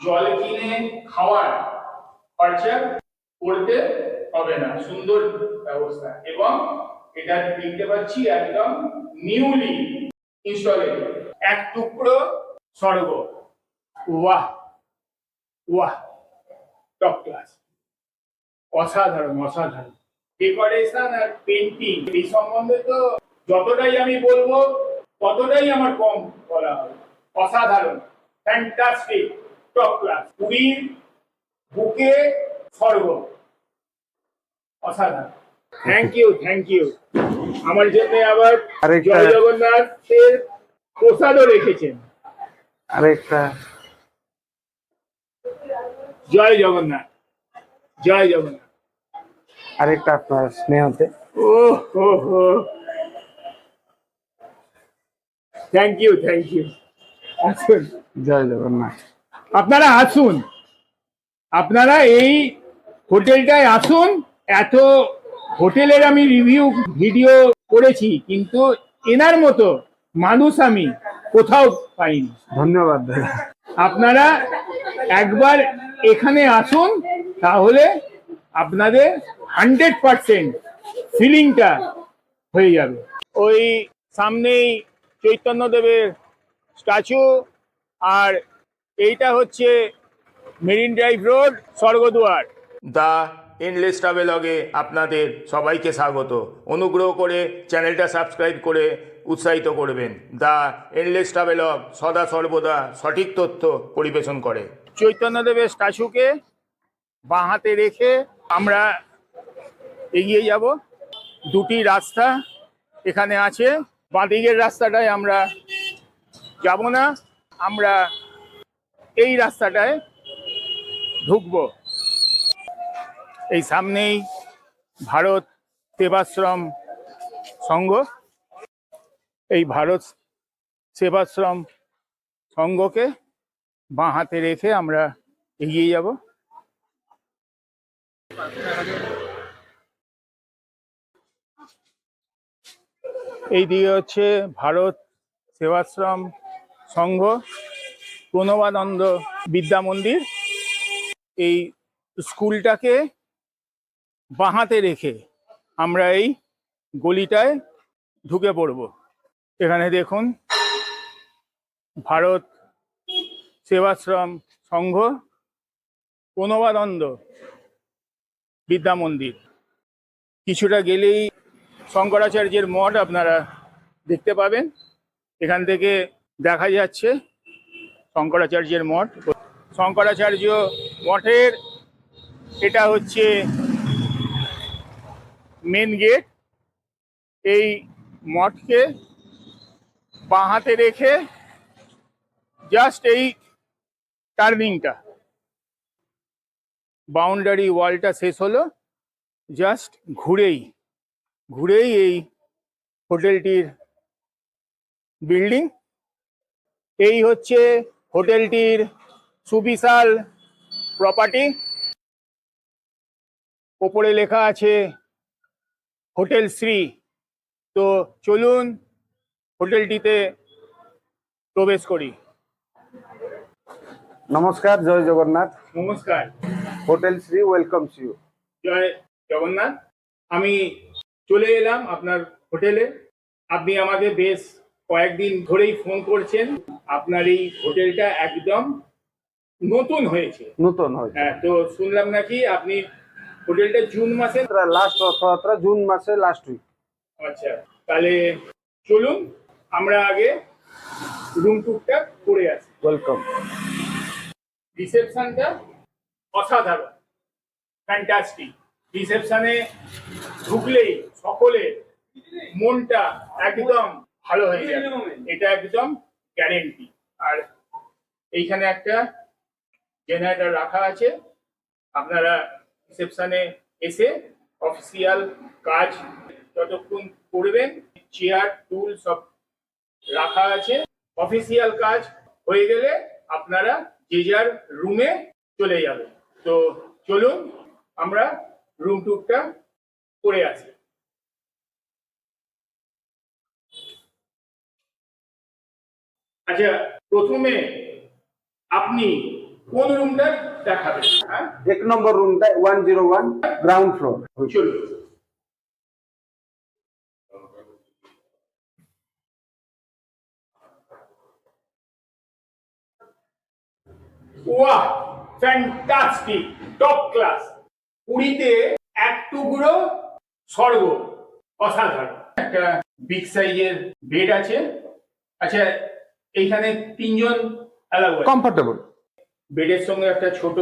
জল কিনে খাওয়ার খরচা করতে হবে না। সুন্দর ব্যবস্থা। এবং এটা দেখতে পাচ্ছি একদম নিউলি ইনস্টলেড এক টুকরো স্বর্গ। ওয়াহ ওয়াহ টপ ক্লাস অসাধারণ অসাধারণ। ডেকোরেশন আর পেন্টিং এই সম্বন্ধে তো যতটাই আমি বলব, ততটাই আমার কম বলা হবে অসাধারণ ফ্যান্টাস্টিক টপ ক্লাস পুরীর বুকে স্বর্গ অসাধারণ। থ্যাংক ইউ থ্যাংক ইউ আমার জন্য আবার জয় জগন্নাথের প্রসাদও রেখেছেন। আরেকটা। জয় জগন্নাথ। জয় জগন্নাথ। আরেকটা আপনার স্নেহতে। ও হো হো থ্যাংক ইউ থ্যাংক ইউ আসুন। জয় জগন্নাথ। আপনারা আসুন। আপনারা এই হোটেলটায় আসুন। এত হোটেলের আমি রিভিউ ভিডিও করেছি কিন্তু এনার মতো মানুষ আমি কোথাও পাইনি। ধন্যবাদ আপনারা একবার এখানে আসুন তাহলে আপনাদের হান্ড্রেড পার্সেন্ট ফিলিংটা হয়ে যাবে। ওই সামনেই চৈতন্যদেবের স্ট্যাচু আর এইটা হচ্ছে marine drive road Swargadwar. The endless ট্রাভেলগে আপনাদের সবাইকে স্বাগত। অনুগ্রহ করে চ্যানেলটা সাবস্ক্রাইব করে উৎসাহিত করবেন। দা এনলেস ট্রাভেলগ সদা সর্বদা সঠিক তথ্য পরিবেশন করে। চৈতন্যদেবের স্ট্যাচুকে বাঁ হাতে রেখে আমরা এগিয়ে যাব। দুটি রাস্তা এখানে আছে। বাঁদিকের রাস্তাটায় আমরা যাব না। আমরা এই রাস্তাটায় ঢুকবো। এই সামনেই ভারত সেবাশ্রম সংঘ। এই ভারত সেবাশ্রম সংঘকে বাঁ হাতে রেখে আমরা এগিয়ে যাব। এই দিকে হচ্ছে ভারত সেবাশ্রম সংঘ। প্রণবানন্দ বিদ্যা মন্দির, এই স্কুলটাকে বাঁহাতে রেখে আমরা এই গলিটায় ঢুকে পড়ব। এখানে দেখুন ভারত সেবাশ্রম সংঘ, প্রণবানন্দ বিদ্যা মন্দির। কিছুটা গেলেই শঙ্করাচার্যের মঠ আপনারা দেখতে পাবেন। এখান থেকে দেখা যাচ্ছে শঙ্করাচার্যের মঠ। শঙ্করাচার্য মঠের এটা হচ্ছে মেন গেট এই মঠকে বাঁ হাতে রেখে জাস্ট এই টার্নিংটা বাউন্ডারি ওয়ালটা শেষ হলো। জাস্ট ঘুরেই ঘুরেই এই হোটেলটির বিল্ডিং এই হচ্ছে হোটেলটির সুবিশাল প্রপার্টি ওপরে লেখা আছে হোটেল শ্রী। তো চলুন হোটেলটিতে প্রবেশ করি। নমস্কার জয় জগন্নাথ। নমস্কার। হোটেল শ্রী ওয়েলকামস ইউ জয় জগন্নাথ। আমি চলে এলাম আপনার হোটেলে। আপনি আমাকে বেশ কয়েকদিন ধরেই ফোন করছেন। আপনার এই হোটেলটা একদম নতুন হয়েছে। নতুন হয়েছে। হ্যাঁ তো শুনলাম নাকি আপনি হোটেলটা জুন মাসে লাস্ট রথযাত্রা জুন মাসে লাস্ট উইক আচ্ছা তাহলে চলুন আমরা আগে রুম টুকটা করে আসি। ওয়েলকাম রিসেপশনটা অসাধারণ ফ্যান্টাস্টিক রিসেপশনে ঢুকলেই সকলে মনটা একদম ভালো হয়ে যাবে। এটা একদম গ্যারেন্টি আর এইখানে একটা জেনারেটর রাখা আছে। আপনারা রিসেপশনে এসে অফিসিয়াল কাজ যতক্ষণ করবেন চেয়ার টুল সব রাখা আছে। অফিসিয়াল কাজ হয়ে গেলে আপনারা যে যার রুমে চলে যাবেন। তো চলুন, আমরা রুম টুরটা করে আসি। আচ্ছা প্রথমে আপনি কোন রুমটা দেখাবে হ্যাঁ? এক নম্বর রুমটা one zero one ground floor. চলো ওয়াহ ফ্যান্টাস্টিক টপ ক্লাস পুরীতে এক টুকরো স্বর্গ অসাধারণ। একটা বিগ সাইজের বেড আছে। আচ্ছা এইখানে তিনজন কমফোর্টেবল বেডের সঙ্গে একটা ছোট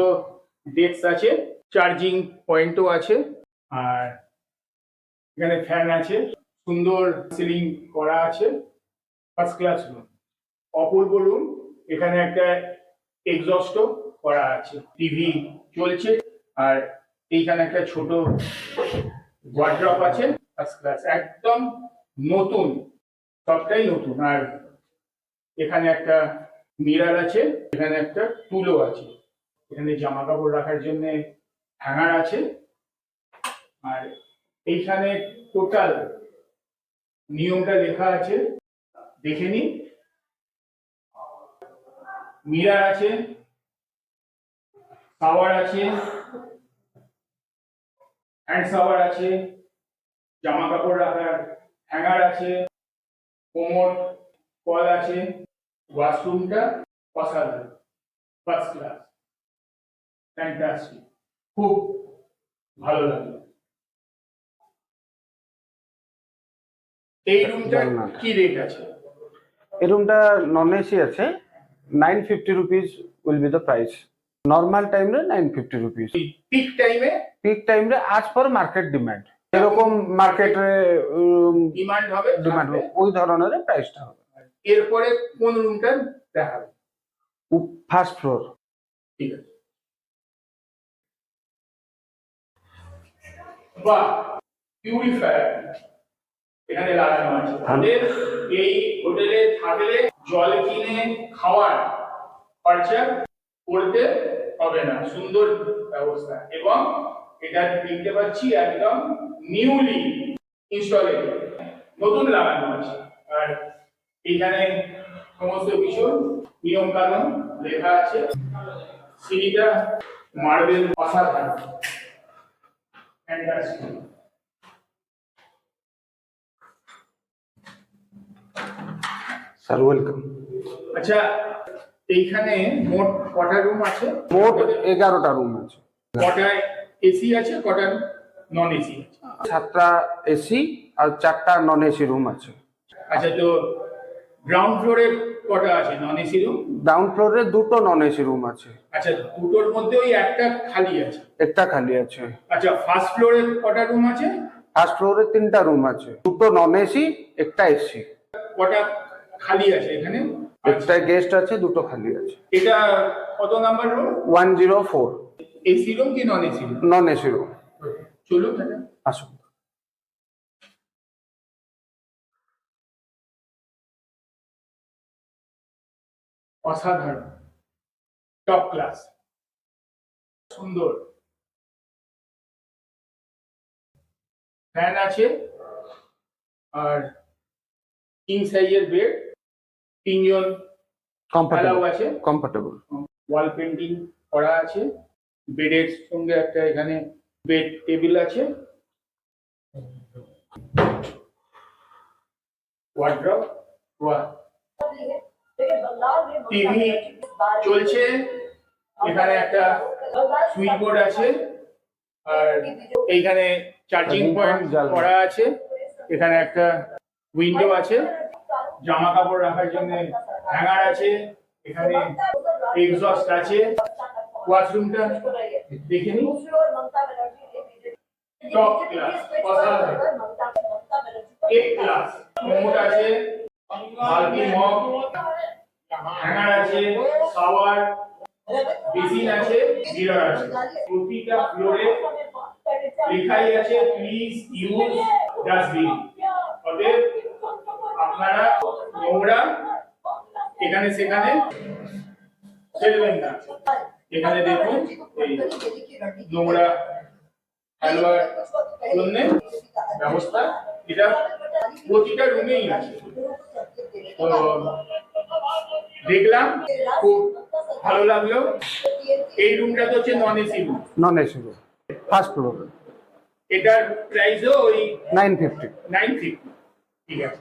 ডেস্ক আছে চার্জিং পয়েন্টও আছে আর এখানে ফ্যান আছে সুন্দর সিলিং করা আছে ফার্স্ট ক্লাস রুম অপূর্ব রুম এখানে একটা এক্সস্টও করা আছে। টিভি চলছে আর এইখানে একটা ছোট ওয়ার্ড্রপ আছে ফার্স্ট ক্লাস একদম নতুন সবটাই নতুন আর এখানে একটা মিরার আছে, এখানে একটা টুলও আছে। এখানে জামা কাপড় রাখার জন্য হ্যাঙ্গার আছে। আর এইখানে টোটাল নিয়মটা লেখা আছে। দেখে নি মিরার আছে, শাওয়ার আছে, হ্যান্ড শাওয়ার আছে জামা কাপড় রাখার হ্যাঙ্গার আছে, কোমর কল আছে ওয়াশরুমটা অসাধারণ ফার্স্ট ক্লাস ফ্যান্টাস্টিক খুব ভালো লাগল। এই রুমটা কি রেট আছে? এই রুমটা নন এসি আছে। Nine fifty rupees will be the price normal টাইমরে nine fifty rupees peak টাইমে পিক টাইম রে আজ পর মার্কেট ডিমান্ড এরকম মার্কেটে ডিমান্ড হবে ডিমান্ড থাকবে। ওই ধরনের প্রাইসটা হবে। এরপরে কোন রুমটা দেখাবে। ফার্স্ট ফ্লোর ঠিক আছে। বা পিউরিফায়ার এখানে লাগানো আছে। তাদের এই হোটেলে থাকলে জল কিনে খাওয়ার খরচা করতে হবে না। সুন্দর ব্যবস্থা। এবং এটা দেখতে পাচ্ছি একদম নিউলি ইনস্টলেড নতুন লাগানো আছে। আর এখানে সমস্ত কিছু নিয়ম কানুন লেখা আছে। সিঁড়িটা মার্বেল অসাধারণ। স্যার ওয়েলকাম আচ্ছা এইখানে মোট কটা রুম আছে? মোট এগারোটা রুম আছে। কটা এসি আছে কটা নন এসি সাতটা এসি আর চারটা নন এসি রুম আছে। আচ্ছা তো গ্রাউন্ড ফ্লোরে কটা আছে? নন এসি রুম গ্রাউন্ড ফ্লোরে দুটো নন এসি রুম আছে। আচ্ছা দুটোর মধ্যে ওই একটা খালি আছে। একটা খালি আছে। আচ্ছা ফার্স্ট ফ্লোরে কটা রুম আছে? ফার্স্ট ফ্লোরে তিনটা রুম আছে। দুটো নন এসি একটা এসি কটা খালি আছে এখানে? একটা গেস্ট আছে দুটো খালি আছে। এটা কত number room one zero four AC room কি non AC room non AC room চলুন আসুন। অসাধারণ। টপ ক্লাস সুন্দর। ফ্যান আছে। আর কিং সাইজের বেড তিনজন কমফোর্টেবল আছে। কমফোর্টেবল ওয়াল পেন্টিং করা আছে। বেডের সঙ্গে একটা এখানে বেড টেবিল আছে। ওয়ার্ড্রপ ওয়া টিভি চলছে। এখানে একটা সুইচ বোর্ড আছে। আর এইখানে চার্জিং পয়েন্ট করা আছে। এখানে একটা উইন্ডো আছে। জামা কাপড় রাখার জন্য হ্যাঙ্গার আছে। এখানে এক্সস্ট আছে। ওয়াশরুমটা দেখে নিন। টপ ক্লাস এক ক্লাস কোমোড আছে। বালতি মগ। হ্যাঙ্গার আছে শাওয়ার বেসিন আছে মিরর আছে। প্রতিটা ফ্লোরে লেখাই আছে প্লিজ ইউজ ডাস্টবিন অতএব আপনারা নোংরা এখানে, সেখানে ফেলবেন না। এখানে দেখুন, এই নোংরা ফেলবার জন্য ব্যবস্থা। এটা প্রতিটা রুমেই আছে। দেখলাম খুব ভালো লাগল। এই রুমটা তো হচ্ছে non AC room non AC room first floor এটার প্রাইসও ওই নাইন ফিফটি নাইন ফিফটি ঠিক আছে।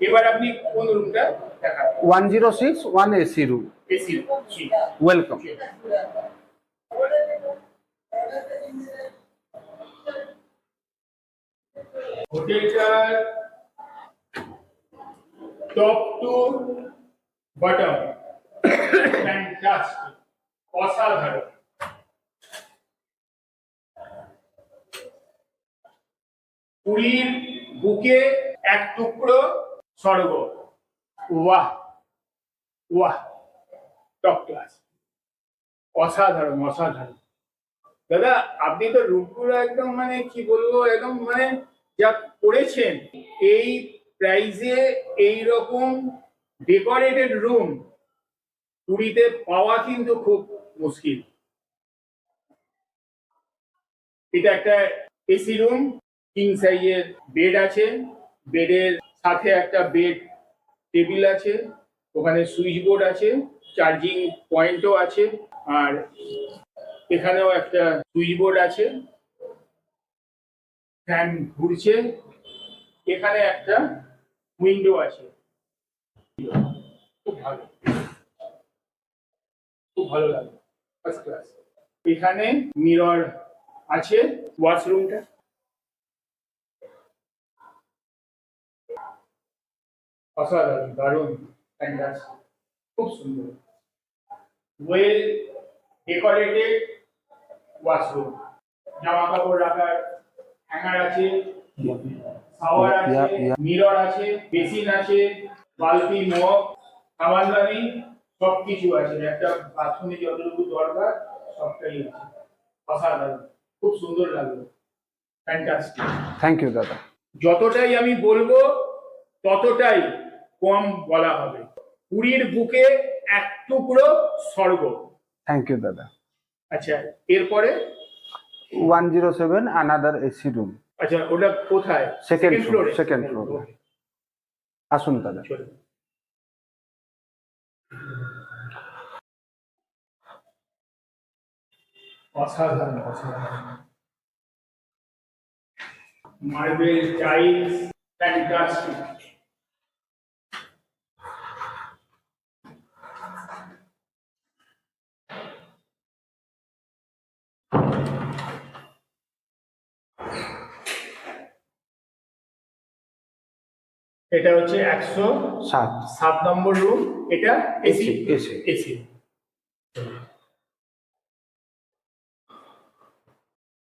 এবার আপনি কোন রুমটা দেখাবেন one zero six one AC room AC welcome হোটেলটার top to bottom fantastic অসাধারণ। পুরীর বুকে এক টুকরো স্বর্গ। ওয়াহ ওয়াহ টপ ক্লাস অসাধারণ অসাধারণ। দাদা, আপনি তো রুমগুলো একদম মানে কি বলব, একদম মানে যা করেছেন, এই প্রাইজে এই রকম ডেকোরেটেড রুম পুরীতে পাওয়া কিন্তু খুব মুশকিল। এটা একটা এসি রুম কিং সাইজের বেড আছে। বেডের সাথে একটা বেড টেবিল আছে। ওখানে সুইচ বোর্ড আছে চার্জিং পয়েন্টও আছে, আর এখানেও একটা সুইচ বোর্ড আছে। ফ্যান ঘুরছে। এখানে একটা উইন্ডো আছে। খুব ভালো খুব ভালো লাগে ফার্স্ট ক্লাস এখানে মিরর আছে ওয়াশরুমটা অসাধারণ দারুণ fantastic, খুব সুন্দর। ওয়েল ডেকোরেটেড ওয়াশরুম জামা কাপড় রাখার হ্যাঙ্গার আছে শাওয়ার আছে. মিরর আছে বেসিন আছে বালতি মগ সাবানদানি সব কিছু আছে। একটা বাথরুমে যতটুকু দরকার সবটাই আছে। অসাধারণ। খুব সুন্দর লাগল। ফ্যান্টাস্টিক থ্যাংক ইউ দাদা। যতটাই আমি বলব ততটাই কম বলা হবে। পুরীর বুকে এক টুকরো স্বর্গ। থ্যাংক ইউ দাদা। আচ্ছা এরপরে? One zero seven another AC room আচ্ছা ওটা কোথায়? সেকেন্ড ফ্লোরে second floor. আসুন দাদা। অসাধারণ অসাধারণ। Marble tiles fantastic. এটা হচ্ছে একশো সাত। সাত নম্বর রুম এটা এসি AC এসি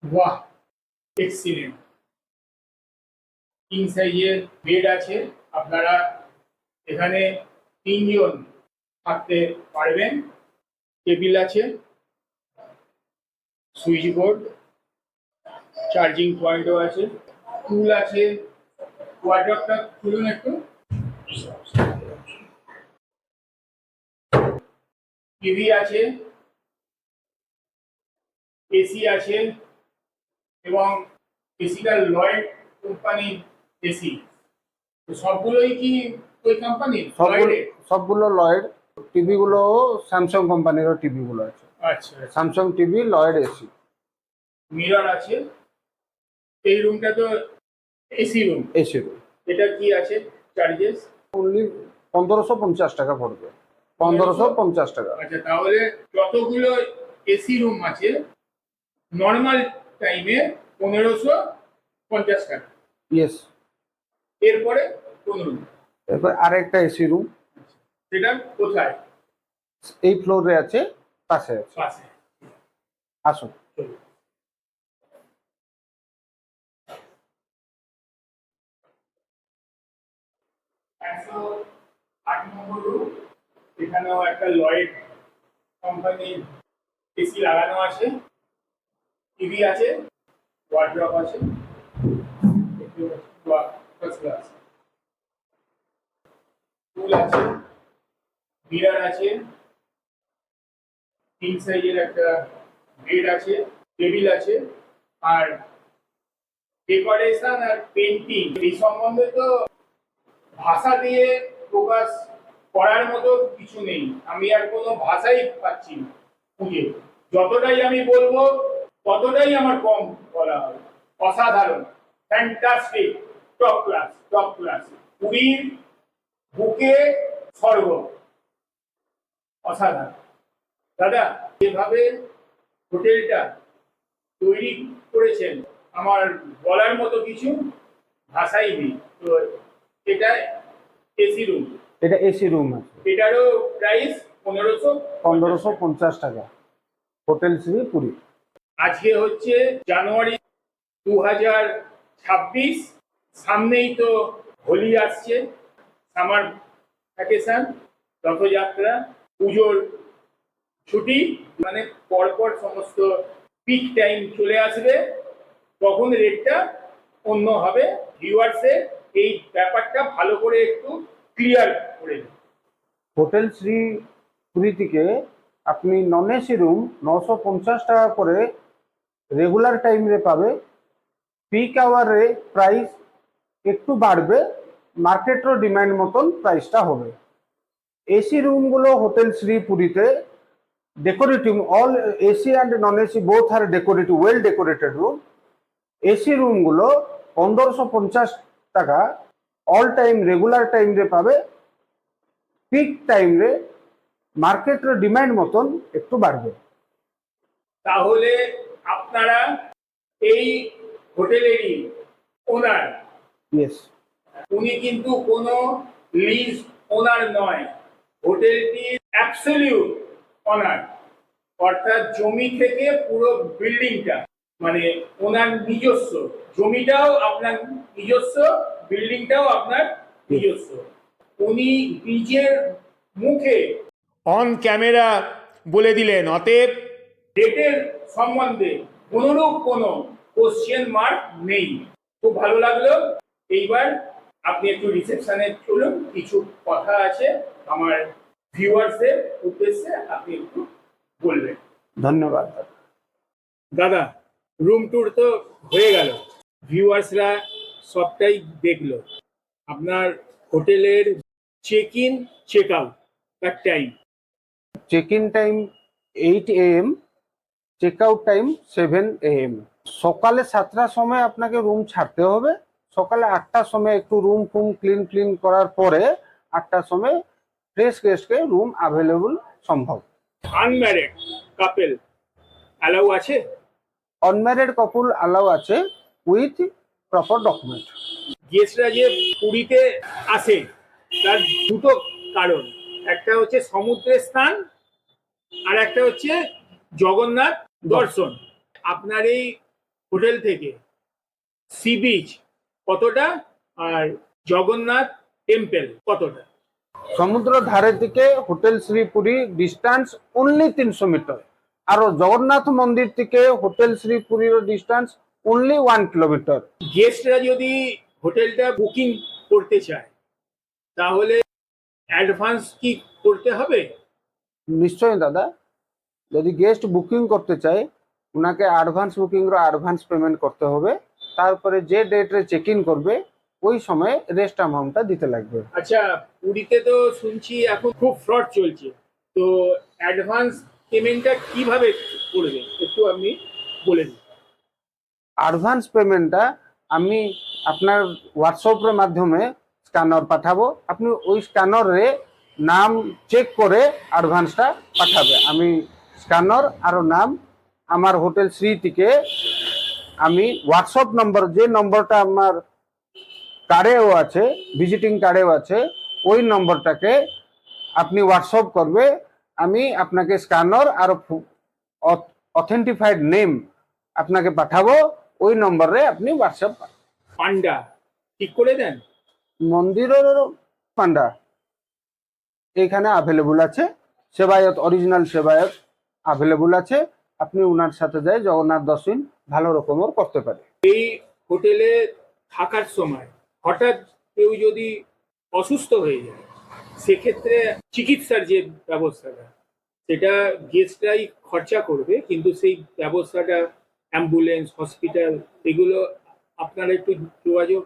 বাহ এক্সিলেন্ট কিং সাইজের বেড আছে আপনারা এখানে তিনজন থাকতে পারবেন। টেবিল আছে সুইচ বোর্ড চার্জিং পয়েন্টও আছে টুল আছে ওয়ার্ড্রপটা খুলুন একটু। টিভি আছে এসি আছে এবং এসিটা লয়েড কোম্পানির এসি। সবগুলোই কি ওই কোম্পানির? সবগুলো লয়েড টিভি গুলো স্যামসাং কোম্পানিরও টিভি গুলো আছে। আচ্ছা আচ্ছা। Samsung TV Lloyd AC. Mirror আছে। এই রুমটা তো এসি রুম এসি রুম এটা কি আছে চার্জেস অনলি পনেরোশো পঞ্চাশ টাকা পড়বে। পনেরোশো পঞ্চাশ টাকা। আচ্ছা তাহলে যতগুলো এসি রুম আছে নর্মাল টাইমে পনেরোশো পঞ্চাশ টাকা। ইয়েস এরপরে কোন রুম এরপর আরেকটা এসি রুম সেটা কোথায়? এই ফ্লোরে আছে পাশে আছে। পাশে। আসুন। একশো আট নম্বর রুম এখানেও একটা লয়েড কোম্পানির এসি লাগানো আছে টিভি আছে ওয়ার্ড্রপ আছে টুল আছে। মিরার আছে কিং সাইজের একটা বেড আছে টেবিল আছে, আর ডেকোরেশন আর পেন্টিং এই সম্বন্ধে তো ভাষা দিয়ে প্রকাশ করার মতো কিছু নেই। আমি আর কোনো ভাষাই পাচ্ছি না খুঁজে। যতটাই আমি বলব, ততটাই আমার কম বলা হবে অসাধারণ। Fantastic top class top class পুরীর বুকে স্বর্গ অসাধারণ। দাদা, যেভাবে হোটেলটা তৈরি করেছেন, আমার বলার মতো কিছু ভাষাই নেই। তো এটা এসি রুম। এটা এসি রুম আছে। এটারও প্রাইস পনেরোশো পনেরোশো পঞ্চাশ টাকা। হোটেল শ্রী পুরী। আজকে হচ্ছে জানুয়ারি দু হাজার ছাব্বিশ। সামনেই তো হোলি আসছে। সামার ভ্যাকেশন রথযাত্রা পুজোর ছুটি। মানে পরপর সমস্ত পিক টাইম চলে আসবে। তখন রেটটা অন্য হবে। ভিউয়ার্সের এই ব্যাপারটা ভালো করে একটু ক্লিয়ার করে দিন হোটেল শ্রী পুরী থেকে আপনি নন এসি রুম নশো পঞ্চাশ টাকা করে রেগুলার টাইমে পাবে। পিক আওয়ারে প্রাইস একটু বাড়বে মার্কেটের ডিমান্ড মতন প্রাইসটা হবে। এসি রুমগুলো হোটেল শ্রী পুরীতে decorative all AC and non AC both R decorative well decorated room AC রুমগুলো পনেরোশো পঞ্চাশ টাকা অল টাইম রেগুলার টাইমে পাবে পিক টাইমে মার্কেটের ডিমান্ড মতন একটু বাড়বে। তাহলে আপনারা এই হোটেলেরই ওনার ইয়েস উনি কিন্তু কোনো লিজ ওনার নয়। হোটেলটি অ্যাবসলিউট ওনার অর্থাৎ জমি থেকে পুরো বিল্ডিংটা মানে ওনার নিজস্ব জমিটাও আপনার নিজস্ব বিল্ডিংটাও আপনার নিজস্ব। উনি নিজের মুখে অন ক্যামেরা বলে দিলেন অতএব ডেটের সম্বন্ধে কোনোরূপ কোনো কোশ্চেন মার্ক নেই। খুব ভালো লাগল। এইবার আপনি একটু রিসেপশনে চলুন কিছু কথা আছে আমার ভিউয়ার্সদের উদ্দেশ্যে আপনি একটু বলবেন। ধন্যবাদ দাদা রুম ট্যুর তো হয়ে গেল। ভিউয়ার্সরা সবটাই দেখল। আপনার হোটেলের চেক ইন চেক আউট তার time check in time eight A M check out time seven A M সকালে সাতটার সময় আপনাকে রুম ছাড়তে হবে। সকালে আটটার সময় একটু রুম ফুম ক্লিন ক্লিন করার পরে আটটার সময় ফ্রেশ গেস্টকে রুম অ্যাভেলেবল সম্ভব। আনম্যারিড কাপেল অ্যালাউ আছে? অনম্যারিড কাপল অ্যালাউ আছে উইথ প্রপার ডকুমেন্ট গেস্টরা যে পুরীতে আসে তার দুটো কারণ। একটা হচ্ছে সমুদ্রের স্থান আর একটা হচ্ছে জগন্নাথ দর্শন। আপনার এই হোটেল থেকে সি বিচ কতটা আর জগন্নাথ টেম্পল কতটা? সমুদ্র ধারে থেকে হোটেল শ্রীপুরী ডিস্টান্স অনলি তিনশো মিটার। আর জগন্নাথ মন্দির থেকে হোটেল শ্রীপুরীর ডিস্টান্স অনলি ওয়ান কিলোমিটার গেস্টরা যদি হোটেলটা বুকিং করতে চায় তাহলে অ্যাডভান্স কি করতে হবে? নিশ্চয়ই দাদা। যদি গেস্ট বুকিং করতে চায় ওনাকে অ্যাডভান্স বুকিংর অ্যাডভান্স পেমেন্ট করতে হবে। তারপরে যে ডেটে চেক ইন করবে ওই সময় রেস্ট অ্যামাউন্টটা দিতে লাগবে। আচ্ছা পুরীতে তো শুনছি এখন খুব ফ্রড চলছে। তো অ্যাডভান্স পেমেন্টটা কীভাবে করবে, একটু আপনি বলে অ্যাডভান্স পেমেন্টটা আমি আপনার হোয়াটসঅ্যাপের মাধ্যমে স্ক্যানার পাঠাবো। আপনি ওই স্ক্যানারে নাম চেক করে অ্যাডভান্সটা পাঠাবে। আমি স্ক্যানার আর নাম আমার হোটেল শ্রী থেকে আমি হোয়াটসঅ্যাপ নম্বর যে নম্বরটা আমার কার্ডেও আছে ভিজিটিং কার্ডেও আছে, ওই নম্বরটাকে আপনি হোয়াটসঅ্যাপ করবে। আমি আপনাকে স্ক্যানার আর অথেন্টিফাইড নেম আপনাকে পাঠাবো ওই নম্বরে আপনি হোয়াটসঅ্যাপ পান্ডা ঠিক করে দেন? মন্দিরের পান্ডা। এখানে অ্যাভেলেবল আছে সেবায়ত অরিজিনাল সেবায়ত অ্যাভেলেবল আছে। আপনি ওনার সাথে যাই জগন্নাথ দর্শন ভালো রকমের করতে পারে। এই হোটেলে থাকার সময় হঠাৎ কেউ যদি অসুস্থ হয়ে যায় সেক্ষেত্রে চিকিৎসার যে ব্যবস্থাটা সেটা গেস্টরাই খরচা করবে কিন্তু সেই ব্যবস্থাটা অ্যাম্বুলেন্স হসপিটাল এগুলো আপনারা একটু যোগাযোগ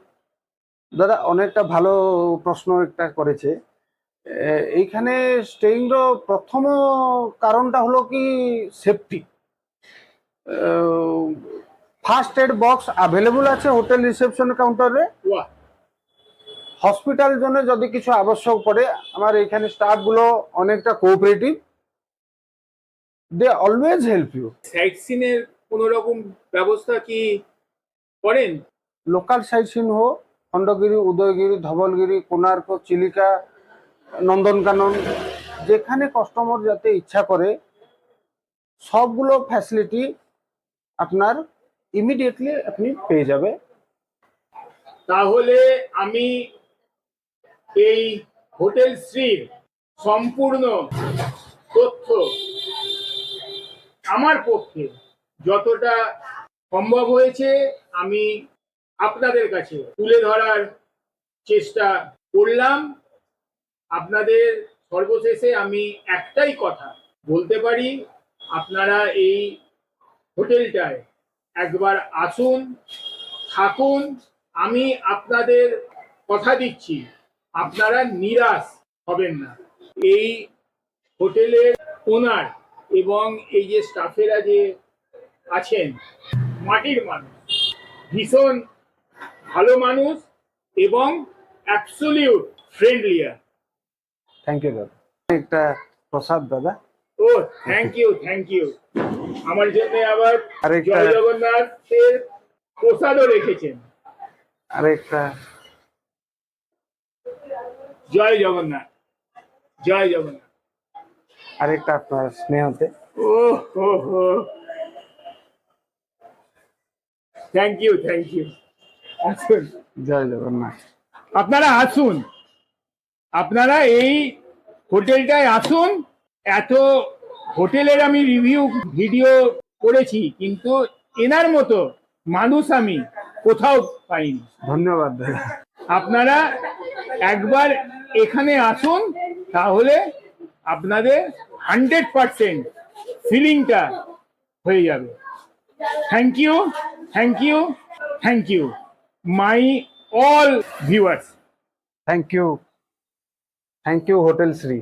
দাদা অনেকটা ভালো প্রশ্ন একটা করেছে। এইখানে স্টেইংর প্রথম কারণটা হলো কি safety first aid box available আছে হোটেল রিসেপশন কাউন্টারে হসপিটাল জন্য যদি কিছু আবশ্যক পড়ে আমার এখানে স্টাফগুলো অনেকটা cooperative they always help you site সিনের কোনো রকম ব্যবস্থা কি করেন? লোকাল সাইট সিন হো খণ্ডগিরি উদয়গিরি ধবলগিরি কোণার্ক চিলিকা নন্দনকানন যেখানে কাস্টমার যাতে ইচ্ছা করে সবগুলো ফ্যাসিলিটি আপনার ইমিডিয়েটলি আপনি পেয়ে যাবে। তাহলে আমি এই হোটেল শ্রীর সম্পূর্ণ তথ্য আমার পক্ষে যতটা সম্ভব হয়েছে আমি আপনাদের কাছে তুলে ধরার চেষ্টা করলাম। আপনাদের সর্বশেষে আমি একটাই কথা বলতে পারি, আপনারা এই হোটেলটায় একবার আসুন, থাকুন। আমি আপনাদের কথা দিচ্ছি। আপনারা নিরাশ হবেন না। এই হোটেলের ওনার এবং এই যে স্টাফেরা যে আছেন মাটির মানুষ ভীষণ ভালো মানুষ এবং অ্যাবসলিউট ফ্রেন্ডলিয়ার থ্যাংক ইউ দাদা একটা প্রসাদ দাদা। ও থ্যাংক ইউ থ্যাংক ইউ আমার জন্য আবার আরেকটা- জয় জগন্নাথের প্রসাদও রেখেছেন। আর একটা জয় জগন্নাথ। জয় জগন্নাথ। আরেকটা আপনার স্নেহতে। ও হো হো থ্যাংক ইউ থ্যাংক ইউ আসুন। জয় জগন্নাথ। আপনারা আসুন। আপনারা এই হোটেলটায় আসুন। এত হোটেলের আমি রিভিউ ভিডিও করেছি কিন্তু এনার মতো মানুষ আমি কোথাও পাইনি। ধন্যবাদ আপনারা একবার এখানে আসুন, তাহলে আপনাদের হান্ড্রেড পারসেন্ট ফিলিংটা হয়ে যাবে। Thank you thank you thank you my all viewers thank you thank you hotel Shri